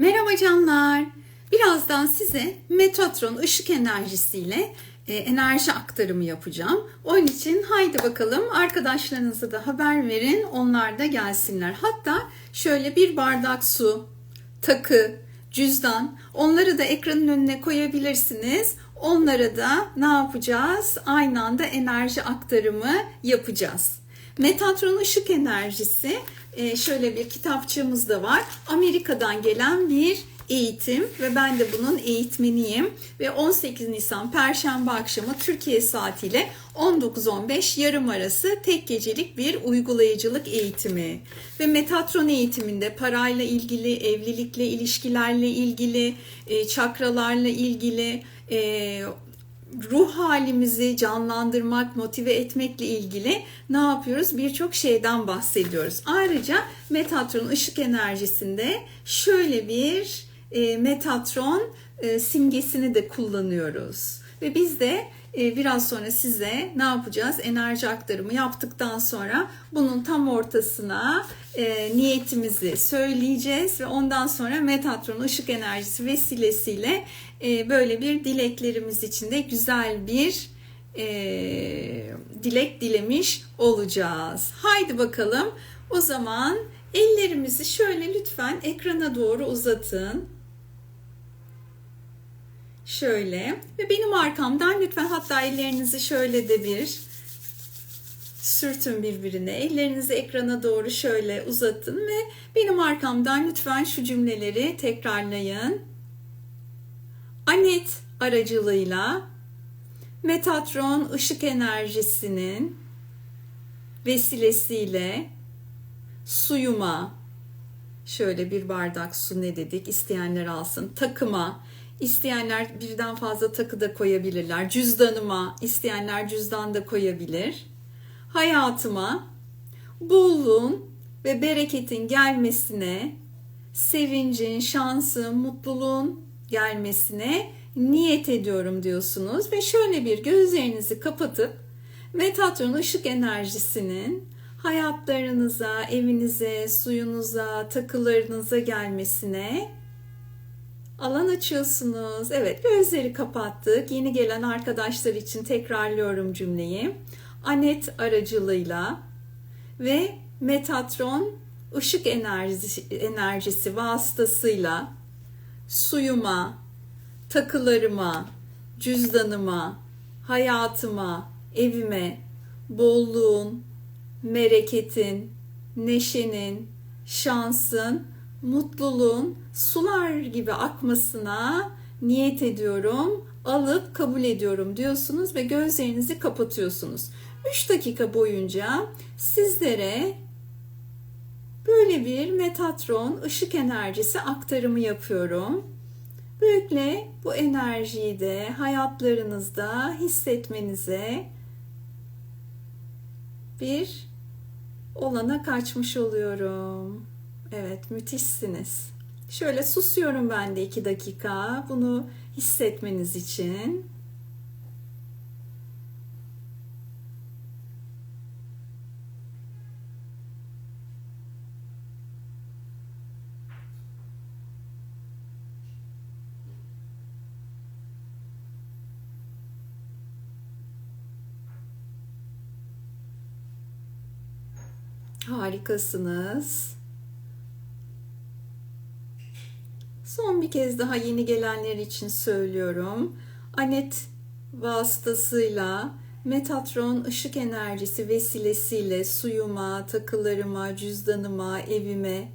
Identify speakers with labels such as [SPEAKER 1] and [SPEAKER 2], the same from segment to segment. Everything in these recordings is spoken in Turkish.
[SPEAKER 1] Merhaba canlar. Birazdan size Metatron ışık enerjisiyle e, enerji aktarımı yapacağım. Onun için haydi bakalım arkadaşlarınıza da haber verin. Onlar da gelsinler. Hatta şöyle bir bardak su, takı, cüzdan onları da ekranın önüne koyabilirsiniz. Onlara da ne yapacağız? Aynı anda enerji aktarımı yapacağız. Metatron ışık enerjisi e, şöyle bir kitapçığımız da var. Amerika'dan gelen bir eğitim ve ben de bunun eğitmeniyim ve 18 Nisan Perşembe akşamı Türkiye saatiyle 19-15 yarım arası tek gecelik bir uygulayıcılık eğitimi ve Metatron eğitiminde parayla ilgili, evlilikle, ilişkilerle ilgili, e, çakralarla ilgili, e, ruh halimizi canlandırmak, motive etmekle ilgili ne yapıyoruz? Birçok şeyden bahsediyoruz. Ayrıca Metatron ışık enerjisinde şöyle bir e, Metatron e, simgesini de kullanıyoruz. Ve biz de biraz sonra size ne yapacağız? Enerji aktarımı yaptıktan sonra bunun tam ortasına e, niyetimizi söyleyeceğiz ve ondan sonra Metatron ışık enerjisi vesilesiyle e, böyle bir dileklerimiz için de güzel bir e, dilek dilemiş olacağız. Haydi bakalım o zaman ellerimizi şöyle lütfen ekrana doğru uzatın. Şöyle ve benim arkamdan lütfen hatta ellerinizi şöyle de bir sürtün birbirine. Ellerinizi ekrana doğru şöyle uzatın ve benim arkamdan lütfen şu cümleleri tekrarlayın. Anet aracılığıyla Metatron ışık enerjisinin vesilesiyle suyuma şöyle bir bardak su ne dedik isteyenler alsın takıma isteyenler birden fazla takı da koyabilirler. Cüzdanıma isteyenler cüzdan da koyabilir. Hayatıma bolluğun ve bereketin gelmesine sevincin şansın mutluluğun gelmesine niyet ediyorum diyorsunuz. Ve şöyle bir gözlerinizi kapatıp Metatron ışık enerjisinin hayatlarınıza, evinize, suyunuza, takılarınıza gelmesine alan açıyorsunuz. Evet, gözleri kapattık. Yeni gelen arkadaşlar için tekrarlıyorum cümleyi. Anet aracılığıyla ve Metatron ışık enerjisi, enerjisi vasıtasıyla suyuma, takılarıma, cüzdanıma, hayatıma, evime bolluğun, bereketin, neşenin, şansın, mutluluğun sular gibi akmasına niyet ediyorum, alıp kabul ediyorum diyorsunuz ve gözlerinizi kapatıyorsunuz. 3 dakika boyunca sizlere böyle bir Metatron ışık enerjisi aktarımı yapıyorum. Böylelikle bu enerjiyi de hayatlarınızda hissetmenize bir olana kaçmış oluyorum. Evet, müthişsiniz. Şöyle susuyorum ben de iki dakika bunu hissetmeniz için. Harikasınız. Son bir kez daha yeni gelenler için söylüyorum. Anet vasıtasıyla Metatron ışık enerjisi vesilesiyle suyuma, takılarıma, cüzdanıma, evime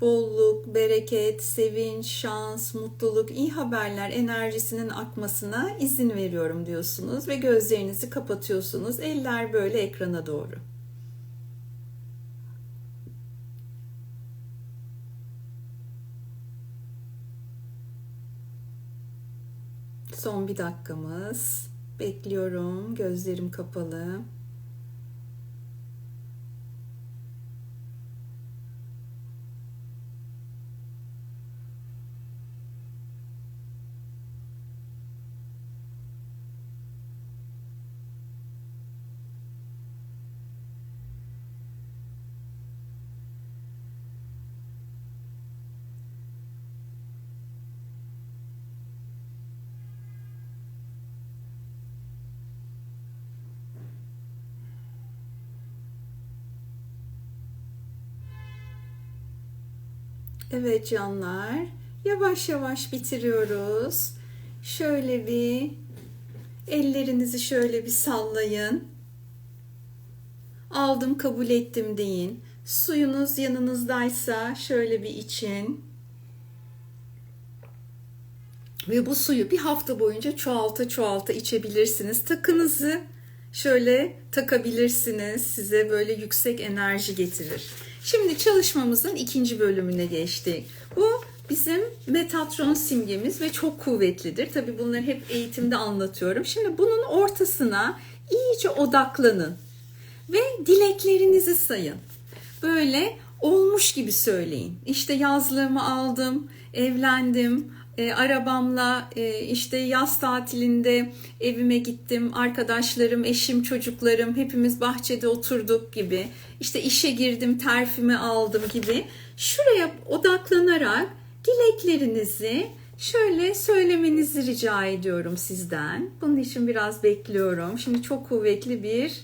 [SPEAKER 1] bolluk, bereket, sevinç, şans, mutluluk, iyi haberler enerjisinin akmasına izin veriyorum diyorsunuz ve gözlerinizi kapatıyorsunuz. Eller böyle ekrana doğru. Son bir dakikamız. Bekliyorum. Gözlerim kapalı. Evet canlar. Yavaş yavaş bitiriyoruz. Şöyle bir ellerinizi şöyle bir sallayın. Aldım kabul ettim deyin. Suyunuz yanınızdaysa şöyle bir için. Ve bu suyu bir hafta boyunca çoğalta çoğalta içebilirsiniz. Takınızı şöyle takabilirsiniz. Size böyle yüksek enerji getirir. Şimdi çalışmamızın ikinci bölümüne geçtik. Bu bizim Metatron simgemiz ve çok kuvvetlidir. Tabii bunları hep eğitimde anlatıyorum. Şimdi bunun ortasına iyice odaklanın ve dileklerinizi sayın. Böyle olmuş gibi söyleyin. İşte yazlığımı aldım, evlendim, e, arabamla e, işte yaz tatilinde evime gittim. Arkadaşlarım, eşim, çocuklarım hepimiz bahçede oturduk gibi. İşte işe girdim, terfimi aldım gibi. Şuraya odaklanarak dileklerinizi şöyle söylemenizi rica ediyorum sizden. Bunun için biraz bekliyorum. Şimdi çok kuvvetli bir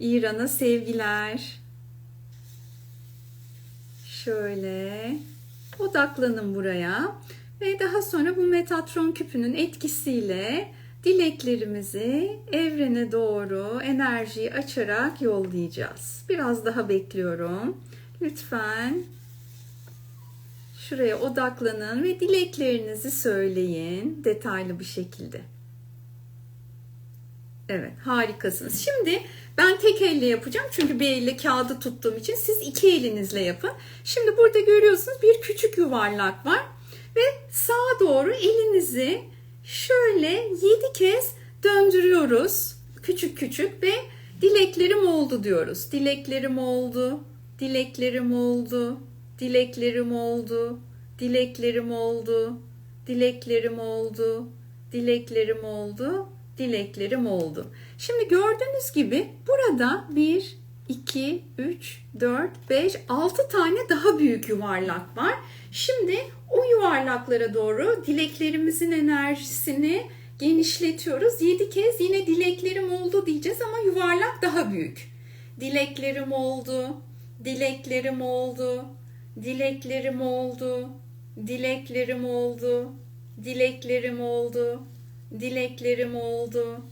[SPEAKER 1] İran'a sevgiler. Şöyle odaklanın buraya ve daha sonra bu Metatron küpünün etkisiyle dileklerimizi evrene doğru enerjiyi açarak yollayacağız. Biraz daha bekliyorum. Lütfen şuraya odaklanın ve dileklerinizi söyleyin detaylı bir şekilde. Evet harikasınız. Şimdi ben tek elle yapacağım çünkü bir elle kağıdı tuttuğum için siz iki elinizle yapın. Şimdi burada görüyorsunuz bir küçük yuvarlak var ve sağa doğru elinizi şöyle yedi kez döndürüyoruz. Küçük küçük ve dileklerim oldu diyoruz. Dileklerim oldu, dileklerim oldu, dileklerim oldu, dileklerim oldu, dileklerim oldu, dileklerim oldu, dileklerim oldu. Şimdi gördüğünüz gibi burada 1, 2, 3, 4, 5, 6 tane daha büyük yuvarlak var. Şimdi o yuvarlaklara doğru dileklerimizin enerjisini genişletiyoruz. 7 kez yine dileklerim oldu diyeceğiz ama yuvarlak daha büyük. Dileklerim oldu, dileklerim oldu, dileklerim oldu, dileklerim oldu, dileklerim oldu, dileklerim oldu, dileklerim oldu,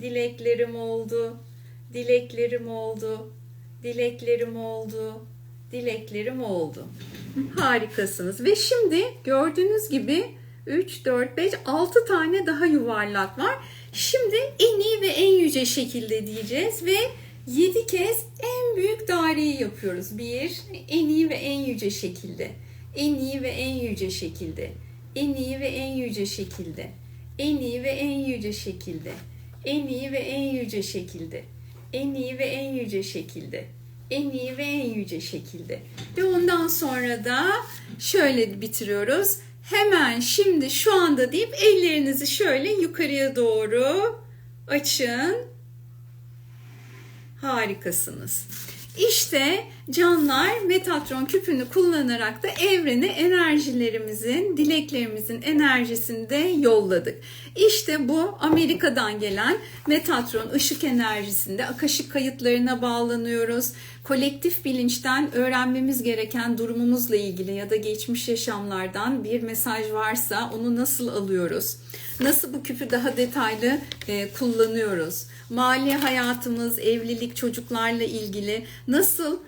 [SPEAKER 1] dileklerim oldu, dileklerim oldu, dileklerim oldu. Harikasınız. Ve şimdi gördüğünüz gibi 3, 4, 5, 6 tane daha yuvarlak var. Şimdi en iyi ve en yüce şekilde diyeceğiz ve 7 kez en büyük daireyi yapıyoruz. 1, en iyi ve en yüce şekilde. En iyi ve en yüce şekilde. En iyi ve en yüce şekilde. En iyi ve en yüce şekilde. En iyi ve en yüce şekilde. En iyi ve en yüce şekilde. En iyi ve en yüce şekilde. Ve ondan sonra da şöyle bitiriyoruz. Hemen şimdi şu anda deyip ellerinizi şöyle yukarıya doğru açın. Harikasınız. İşte canlar Metatron küpünü kullanarak da evrene enerjilerimizin, dileklerimizin enerjisini de yolladık. İşte bu Amerika'dan gelen Metatron ışık enerjisinde akaşık kayıtlarına bağlanıyoruz. Kolektif bilinçten öğrenmemiz gereken durumumuzla ilgili ya da geçmiş yaşamlardan bir mesaj varsa onu nasıl alıyoruz? Nasıl bu küpü daha detaylı e, kullanıyoruz? Mali hayatımız, evlilik, çocuklarla ilgili nasıl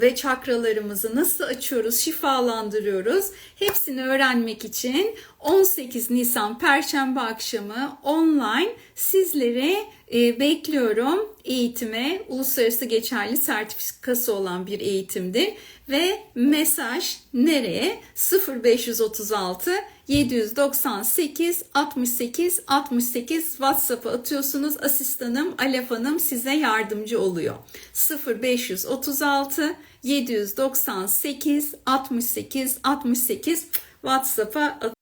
[SPEAKER 1] ve çakralarımızı nasıl açıyoruz, şifalandırıyoruz? Hepsini öğrenmek için 18 Nisan Perşembe akşamı online sizleri e, bekliyorum eğitime. Uluslararası geçerli sertifikası olan bir eğitimdir ve mesaj nereye? 0536 798 68 68 WhatsApp'a atıyorsunuz. Asistanım Alef Hanım size yardımcı oluyor. 0536 798 68 68 WhatsApp'a